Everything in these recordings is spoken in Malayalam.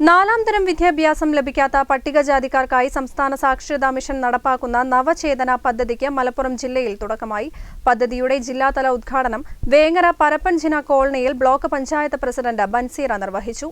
നാലാം തരം വിദ്യാഭ്യാസം ലഭിക്കാത്ത പട്ടികജാതിക്കാർക്കായി സംസ്ഥാന സാക്ഷരതാ മിഷൻ നടപ്പാക്കുന്ന നവചേതന പദ്ധതിക്ക് മലപ്പുറം ജില്ലയിൽ തുടക്കമായി. പദ്ധതിയുടെ ജില്ലാതല ഉദ്ഘാടനം വേങ്ങര പരപ്പൻജിന കോളനിയിൽ ബ്ലോക്ക് പഞ്ചായത്ത് പ്രസിഡന്റ് ബൻസീറ നിർവഹിച്ചു.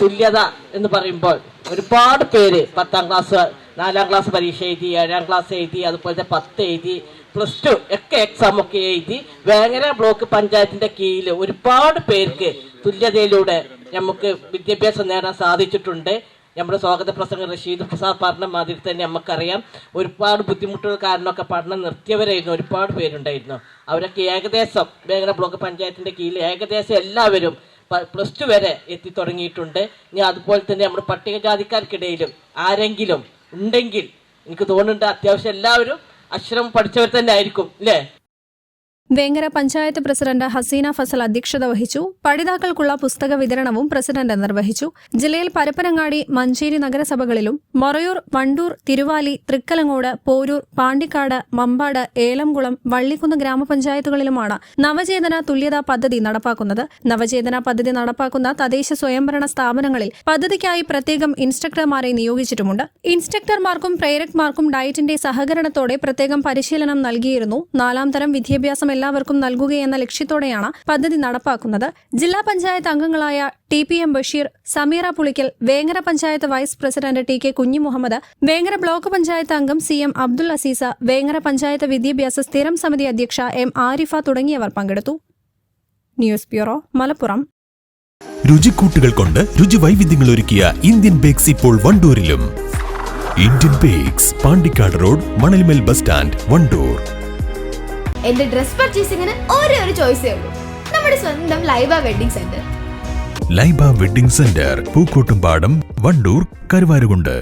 തുല്യത എന്ന് പറയുമ്പോൾ ഒരുപാട് പേര് പത്താം ക്ലാസ് നാലാം ക്ലാസ് പരീക്ഷ എഴുതി ഏഴാം ക്ലാസ് എഴുതി അതുപോലെ പത്ത് എഴുതി പ്ലസ് ടു ഒക്കെ എക്സാം ഒക്കെ എഴുതി വേങ്ങര ബ്ലോക്ക് പഞ്ചായത്തിന്റെ കീഴിൽ ഒരുപാട് പേർക്ക് തുല്യതയിലൂടെ നമുക്ക് വിദ്യാഭ്യാസം നേടാൻ സാധിച്ചിട്ടുണ്ട്. നമ്മുടെ സ്വാഗത പ്രസംഗം റഷീദ് പ്രസാദ് പറഞ്ഞ മാതിരി തന്നെ നമുക്കറിയാം. ഒരുപാട് ബുദ്ധിമുട്ടുകൾ കാരണമൊക്കെ പഠനം നിർത്തിയവരായിരുന്നു. ഒരുപാട് പേരുണ്ടായിരുന്നു. അവരൊക്കെ ഏകദേശം വേങ്ങര ബ്ലോക്ക് പഞ്ചായത്തിന്റെ കീഴിൽ ഏകദേശം എല്ലാവരും പ്ലസ് ടു വരെ എത്തി തുടങ്ങിയിട്ടുണ്ട്. ഇനി അതുപോലെ തന്നെ നമ്മുടെ പട്ടികജാതിക്കാർക്കിടയിലും ആരെങ്കിലും ഉണ്ടെങ്കിൽ എനിക്ക് തോന്നുന്നുണ്ട് അത്യാവശ്യം എല്ലാവരും അക്ഷരം പഠിച്ചവർ തന്നെ ആയിരിക്കും അല്ലേ? വേങ്ങര പഞ്ചായത്ത് പ്രസിഡന്റ് ഹസീന ഫസൽ അധ്യക്ഷത വഹിച്ചു. പഠിതാക്കൾക്കുള്ള പുസ്തക വിതരണവും പ്രസിഡന്റ് നിർവഹിച്ചു. ജില്ലയിൽ പരപ്പനങ്ങാടി മഞ്ചേരി നഗരസഭകളിലും മൊറയൂർ വണ്ടൂർ തിരുവാലി തൃക്കലങ്ങോട് പോരൂർ പാണ്ടിക്കാട് മമ്പാട് ഏലംകുളം വള്ളിക്കുന്ന് ഗ്രാമപഞ്ചായത്തുകളിലുമാണ് നവചേതന തുല്യതാ പദ്ധതി നടപ്പാക്കുന്നത്. നവചേതന പദ്ധതി നടപ്പാക്കുന്ന തദ്ദേശ സ്വയംഭരണ സ്ഥാപനങ്ങളിൽ പദ്ധതിക്കായി പ്രത്യേകം ഇൻസ്ട്രക്ടർമാരെ നിയോഗിച്ചിട്ടുമുണ്ട്. ഇൻസ്ട്രക്ടർമാർക്കും പ്രേരക്മാർക്കും ഡയറ്റിന്റെ സഹകരണത്തോടെ പ്രത്യേകം പരിശീലനം നൽകിയിരുന്നു. നാലാം തരം വിദ്യാഭ്യാസം എല്ലാവർക്കും നൽകുകയെന്ന ലക്ഷ്യത്തോടെയാണ് പദ്ധതി നടപ്പാക്കുന്നത്. ജില്ലാ പഞ്ചായത്ത് അംഗങ്ങളായ T P M Basheer Sameera Pulikkal Vengara panchayat vice president T K Kunhi Muhammad Vengara block panchayat അംഗം സി എം അബ്ദുൾ അസീസ വേങ്ങര പഞ്ചായത്ത് വിദ്യാഭ്യാസ സ്ഥിരം സമിതി അധ്യക്ഷ എം ആരിഫ തുടങ്ങിയവർ പങ്കെടുത്തു. News bureau Malappuram. രുചിക്കൂട്ടുകൾ കൊണ്ട് രുചി വൈവിധ്യങ്ങൾ ഒരുക്കിയ ഇന്ത്യൻ ബേക്സ് ഇപ്പോൾ വണ്ടൂരിലും. Indian bakes Pandikkad road Manalmel bus stand Wandoor. എന്റെ ഡ്രസ് പർച്ചേസിംഗിന് ഒരേ ഒരു ചോയ്സേ ഉള്ളൂ. നമ്മുടെ സ്വന്തം Laiba wedding centre Laiba wedding centre Pookkottumpadam Wandoor Karuvarakundu.